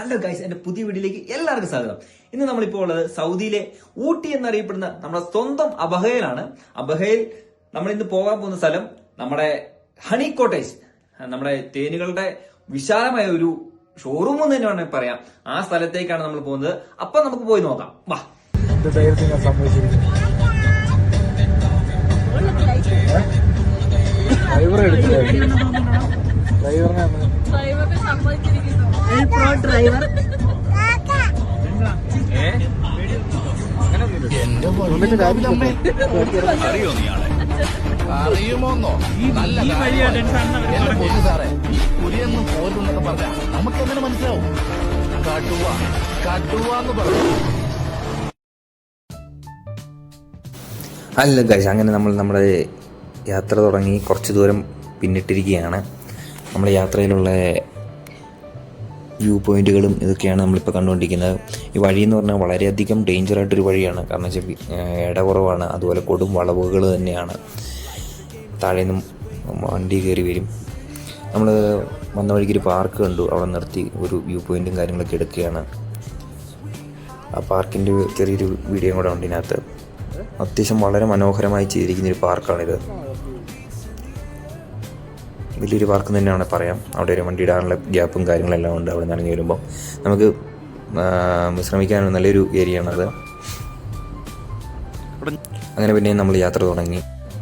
Hello guys എന്റെ പുതിയ വീഡിയോയിലേക്ക് എല്ലാവർക്കും സ്വാഗതം. ഇന്ന് നമ്മളിപ്പോൾ ഉള്ളത് സൗദിയിലെ ഊട്ടി എന്നറിയപ്പെടുന്ന നമ്മുടെ സ്വന്തം അബഹയിലാണ് അബഹയിൽ നമ്മൾ ഇന്ന് പോകാൻ പോകുന്ന സ്ഥലം നമ്മുടെ ഹണി കോട്ടേജ് നമ്മുടെ തേനുകളുടെ വിശാലമായ ഒരു ഷോറൂം എന്ന് തന്നെ വേണമെങ്കിൽ പറയാം. ആ സ്ഥലത്തേക്കാണ് നമ്മൾ പോകുന്നത്. അപ്പൊ നമുക്ക് പോയി നോക്കാം. വാ. ഞാൻ ഡ്രൈവറെ എടുത്തില്ല? ഡ്രൈവറിനെ ഡ്രൈവറിനെ സമ്മതിച്ചിരിക്കുന്നു. പ്രോ ഡ്രൈവർ എന്നിട്ട് രാവിലെ അറിയുമോന്നോ? നല്ല പൊന്നു സാറേ പുലിയൊന്നും പോരുന്നൊക്കെ പറഞ്ഞ നമുക്ക് എങ്ങനെ മനസ്സിലാവും? കടുവ. കടുവ എന്ന് പറഞ്ഞു അല്ല ഗൈസ് അങ്ങനെ നമ്മൾ നമ്മുടെ യാത്ര തുടങ്ങി കുറച്ച് ദൂരം പിന്നിട്ടിരിക്കുകയാണ്. നമ്മൾ യാത്രയിലുള്ള വ്യൂ പോയിന്റുകളും ഇതൊക്കെയാണ് നമ്മളിപ്പോൾ കണ്ടുകൊണ്ടിരിക്കുന്നത് ഈ വഴി എന്ന് പറഞ്ഞാൽ വളരെയധികം ഡേഞ്ചർ ആയിട്ടൊരു വഴിയാണ്. കാരണം വെച്ചാൽ ഇടകുറവാണ് അതുപോലെ കൊടും വളവുകൾ തന്നെയാണ്. താഴെ നിന്നും വണ്ടി കയറി വരും. നമ്മൾ വന്ന വഴിക്ക് ഒരു പാർക്ക് കണ്ടു. അവിടെ നിർത്തി ഒരു വ്യൂ പോയിന്റും കാര്യങ്ങളൊക്കെ എടുക്കുകയാണ്. ആ പാർക്കിന്റെ ചെറിയൊരു വീഡിയോ കൂടെ ഉണ്ട് ഇതിനകത്ത്. അത്യാവശ്യം വളരെ മനോഹരമായി ചെയ്തിരിക്കുന്ന ഒരു പാർക്കാണിത് വലിയൊരു പാർക്ക് തന്നെയാണ് പറയാം. അവിടെ ഒരു വണ്ടി ഇടാനുള്ള ഗ്യാപ്പും കാര്യങ്ങളെല്ലാം ഉണ്ട്. അവിടെ നിന്ന് ഇറങ്ങി വരുമ്പോൾ നമുക്ക് വിശ്രമിക്കാൻ നല്ലൊരു ഏരിയ ആണത് അങ്ങനെ പിന്നെ നമ്മൾ യാത്ര തുടങ്ങി.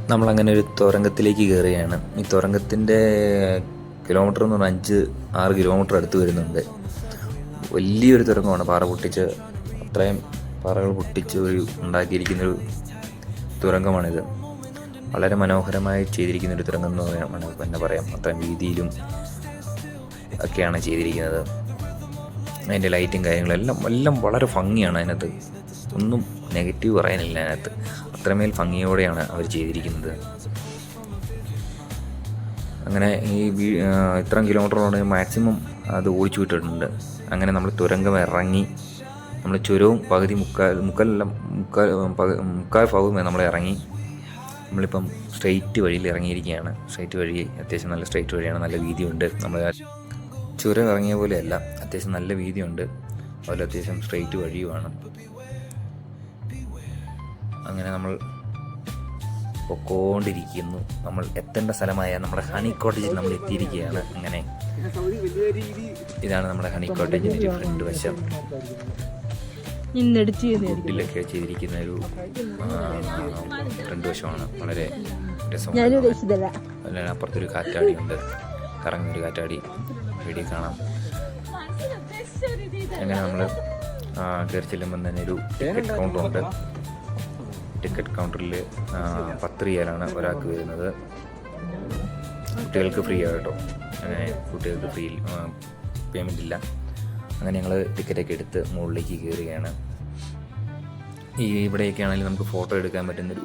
നമ്മളങ്ങനെ ഒരു തുരങ്കത്തിലേക്ക് കയറുകയാണ്. ഈ തുരങ്കത്തിന്റെ കിലോമീറ്റർ എന്ന് പറഞ്ഞാൽ അഞ്ച് ആറ് കിലോമീറ്റർ അടുത്ത് വരുന്നുണ്ട്. വലിയൊരു തുരങ്കമാണ്. പാറ പൊട്ടിച്ച് അത്രയും പാറകൾ പൊട്ടിച്ച് ഒരു ഉണ്ടാക്കിയിരിക്കുന്നൊരു തുരങ്കമാണിത്. വളരെ മനോഹരമായി ചെയ്തിരിക്കുന്ന ഒരു തുരങ്കം എന്ന് വേണമെങ്കിൽ തന്നെ പറയാം. അത്രയും വീതിയിലും ഒക്കെയാണ് ചെയ്തിരിക്കുന്നത്. അതിന്റെ ലൈറ്റും കാര്യങ്ങളെല്ലാം എല്ലാം വളരെ ഭംഗിയാണ് അതിനകത്ത്. ഒന്നും നെഗറ്റീവ് പറയാനില്ല അതിനകത്ത്. അത്രമേൽ ഭംഗിയോടെയാണ് അവർ ചെയ്തിരിക്കുന്നത്. അങ്ങനെ ഈ ഇത്രയും കിലോമീറ്ററോടെ മാക്സിമം അത് ഓടിച്ചു വിട്ടിട്ടുണ്ട്. അങ്ങനെ നമ്മൾ തുരങ്കം ഇറങ്ങി നമ്മൾ ചുരവും പകുതി മുക്കാൽ മുക്കാലെല്ലാം മുക്കാൽ മുക്കാൽ ഭാഗവും നമ്മൾ ഇറങ്ങി. നമ്മളിപ്പം സ്ട്രെയിറ്റ് വഴിയിൽ ഇറങ്ങിയിരിക്കുകയാണ്. സ്ട്രെയിറ്റ് വഴി അത്യാവശ്യം നല്ല സ്ട്രെയിറ്റ് വഴിയാണ് നല്ല വീതിയുണ്ട്. നമ്മൾ ചുരം ഇറങ്ങിയ പോലെയല്ല അത്യാവശ്യം നല്ല വീതിയുണ്ട്. അതുപോലെ അത്യാവശ്യം സ്ട്രെയിറ്റ് വഴിയുമാണ്. അങ്ങനെ നമ്മൾ പൊക്കോണ്ടിരിക്കുന്നു. നമ്മൾ എത്തേണ്ട സ്ഥലമായ നമ്മുടെ ഹണി കോട്ടേജിൽ നമ്മൾ എത്തിയിരിക്കുകയാണ്. അങ്ങനെ ഇതാണ് നമ്മുടെ ഹണി കോട്ടേജിന്റെ ഒരു ഫ്രണ്ട് വശം. ഇന്നെടുത്ത് ചെയ്യുന്നതായിരിക്കും ചെയ്തിരിക്കുന്ന ഒരു ഫ്രണ്ട് വശമാണ്. വളരെ രസമാണ്. ഉദ്ദേശിച്ചതല്ല. അതിന് അപ്പുറത്തൊരു കാറ്റാടിയുണ്ട്. കറങ്ങൊരു കാറ്റാടി വീഡിയോ കാണാം. അങ്ങനെ നമ്മൾ കയറി ചെല്ലുമ്പം തന്നെ ഒരു ടിക്കറ്റ് കൗണ്ടറുണ്ട് ടിക്കറ്റ് കൗണ്ടറിൽ പത്ത് റിയാലാണ് ഒരാൾക്ക് വരുന്നത്. കുട്ടികൾക്ക് ഫ്രീ ആണ് കേട്ടോ. അങ്ങനെ കുട്ടികൾക്ക് ഫ്രീ പേയ്മെന്റ് ഇല്ല. അങ്ങനെ ഞങ്ങൾ ടിക്കറ്റൊക്കെ എടുത്ത് മുകളിലേക്ക് കയറുകയാണ്. ഈ ഇവിടെയൊക്കെ ആണെങ്കിൽ നമുക്ക് ഫോട്ടോ എടുക്കാൻ പറ്റുന്നൊരു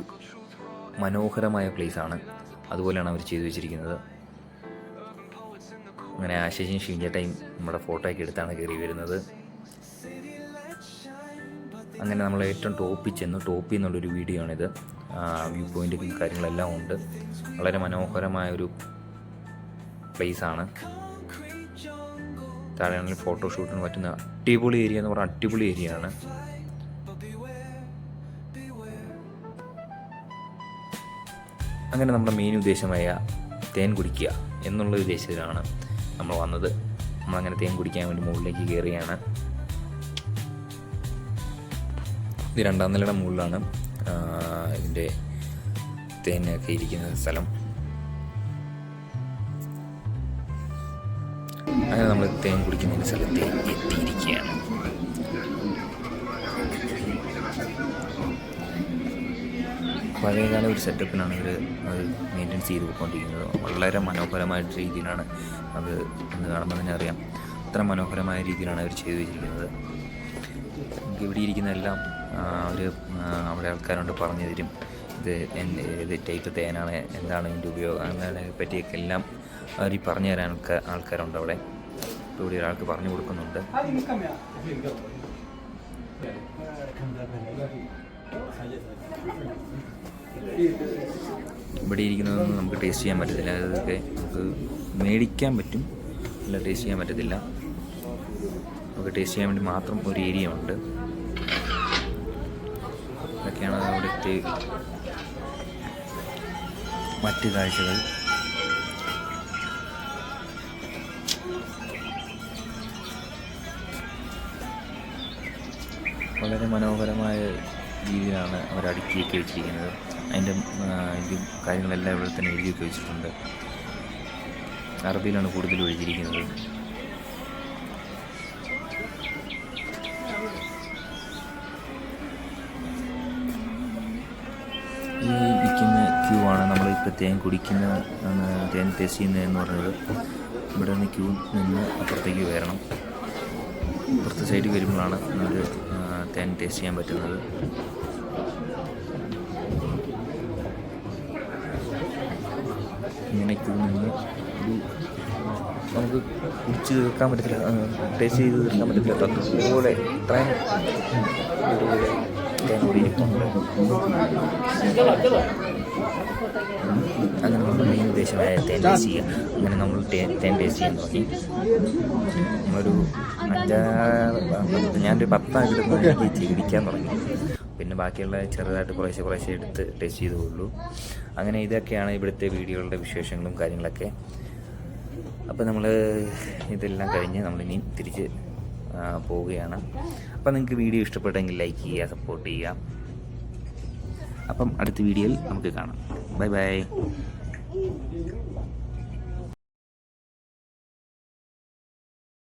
മനോഹരമായ പ്ലേസാണ്. അതുപോലെയാണ് അവർ ചെയ്തു വെച്ചിരിക്കുന്നത്. അങ്ങനെ ആശേഷം ഷീഞ്ചേട്ടയും നമ്മുടെ ഫോട്ടോ ഒക്കെ എടുത്താണ് കയറി വരുന്നത്. അങ്ങനെ നമ്മൾ ഏറ്റവും ടോപ്പിൽ ചെന്ന്. ടോപ്പിൽ നിന്നുള്ളൊരു വീഡിയോ ആണിത്. വ്യൂ പോയിന്റും കാര്യങ്ങളെല്ലാം ഉണ്ട്. വളരെ മനോഹരമായ ഒരു പ്ലേസാണ്. താഴെയാണെങ്കിൽ ഫോട്ടോഷൂട്ടിന് പറ്റുന്ന അടിപൊളി ഏരിയ എന്ന് പറഞ്ഞാൽ അടിപൊളി ഏരിയ ആണ്. അങ്ങനെ നമ്മുടെ മെയിൻ ഉദ്ദേശമായ തേൻ കുടിക്കുക എന്നുള്ള ഉദ്ദേശത്തിലാണ് നമ്മൾ വന്നത്. നമ്മളങ്ങനെ തേൻ കുടിക്കാൻ വേണ്ടി മുകളിലേക്ക് കയറുകയാണ് ഇത് രണ്ടാം നിലയുടെ മുകളിലാണ് ഇതിന്റെ തേനൊക്കെ ഇരിക്കുന്ന സ്ഥലം. അങ്ങനെ നമ്മൾ തേൻ കുടിക്കുന്ന സ്ഥലത്ത് എത്തിയിരിക്കുകയാണ്. പഴയകാല ഒരു സെറ്റപ്പിനാണ് ഇവർ അത് മെയിന്റെനൻസ് ചെയ്ത് പോയിക്കൊണ്ടിരിക്കുന്നത് വളരെ മനോഹരമായ രീതിയിലാണ് അത് എന്ന് കാണുമ്പോൾ തന്നെ അറിയാം. അത്ര മനോഹരമായ രീതിയിലാണ് അവർ ചെയ്തു വെച്ചിരിക്കുന്നത്. ഇവിടെ ഇരിക്കുന്ന എല്ലാം അവർ അവിടെ ആൾക്കാരോട് പറഞ്ഞു തരും. ഇത് എന്റെ ഏത് ടൈപ്പ് തേനാണ് എന്താണ് ഇതിന്റെ ഉപയോഗം അങ്ങനെ പറ്റിയൊക്കെ എല്ലാം അവർ പറഞ്ഞു തരാൻ ആൾക്കാർ ആൾക്കാരുണ്ട് അവിടെ. ഇവിടെ ഒരാൾക്ക് പറഞ്ഞു കൊടുക്കുന്നുണ്ട്. ഇവിടെ ഇരിക്കുന്നതൊന്നും നമുക്ക് ടേസ്റ്റ് ചെയ്യാൻ പറ്റത്തില്ല. അതൊക്കെ നമുക്ക് മേടിക്കാൻ പറ്റും. അല്ല ടേസ്റ്റ് ചെയ്യാൻ പറ്റത്തില്ല. നമുക്ക് ടേസ്റ്റ് ചെയ്യാൻ വേണ്ടി മാത്രം ഒരു ഏരിയ ഉണ്ട്. ഇതൊക്കെയാണ് അവിടുത്തെ മറ്റ് കാഴ്ചകൾ. വളരെ മനോഹരമായ രീതിയിലാണ് അവർ അടുക്കിയൊക്കെ വെച്ചിരിക്കുന്നത്. അതിന്റെ ഇത് കാര്യങ്ങളെല്ലാം ഇവിടെ തന്നെ എഴുതിയൊക്കെ വെച്ചിട്ടുണ്ട്. അറബിയിലാണ് കൂടുതലും എഴുതിയിരിക്കുന്നത്. ഈ വിൽക്കുന്ന ക്യൂ ആണ് നമ്മൾ ഇപ്പോൾ തേൻ കുടിക്കുന്ന തേൻ ടേസ്റ്റ് ചെയ്യുന്നതെന്ന് പറഞ്ഞത്. ഇവിടെ നിന്ന് ക്യൂ നിന്ന് അപ്പുറത്തേക്ക് വരണം അപ്പുറത്തെ സൈഡിൽ വരുമ്പോഴാണ് നമുക്ക് തേൻ ടേസ്റ്റ് ചെയ്യാൻ പറ്റുന്നത്. ഇങ്ങനെ ക്യൂ നിന്ന് ഒരു നമുക്ക് കുടിച്ച് തീർക്കാൻ പറ്റത്തില്ല ടേസ്റ്റ് ചെയ്ത് തീർക്കാൻ പറ്റത്തില്ല. അതുപോലെ ഇത്രയും ഒരുപോലെ അങ്ങനെ നമ്മുടെ മെയിൻ ഉദ്ദേശമായ തേൻ ടേസ്റ്റ് ചെയ്യുക. അങ്ങനെ നമ്മൾ തേൻ ടേസ്റ്റ് ചെയ്യാൻ തുടങ്ങി. ഒരു അഞ്ചാറ് ഞാനൊരു എടുത്ത് എനിക്ക് ചികിടിക്കാൻ തുടങ്ങി. പിന്നെ ബാക്കിയുള്ള ചെറുതായിട്ട് കുറേശ്ശെ കുറേശ്ശെ എടുത്ത് ടേസ്റ്റ് ചെയ്തോളൂ അങ്ങനെ ഇതൊക്കെയാണ് ഇവിടുത്തെ വീഡിയോകളുടെ വിശേഷങ്ങളും കാര്യങ്ങളൊക്കെ. അപ്പോൾ നമ്മൾ ഇതെല്ലാം കഴിഞ്ഞ് നമ്മളിനി തിരിച്ച് പോവുകയാണ്. അപ്പോൾ നിങ്ങൾക്ക് വീഡിയോ ഇഷ്ടപ്പെട്ടെങ്കിൽ ലൈക്ക് ചെയ്യുക സപ്പോർട്ട് ചെയ്യുക. അപ്പം അടുത്ത വീഡിയോയിൽ നമുക്ക് കാണാം. Bye bye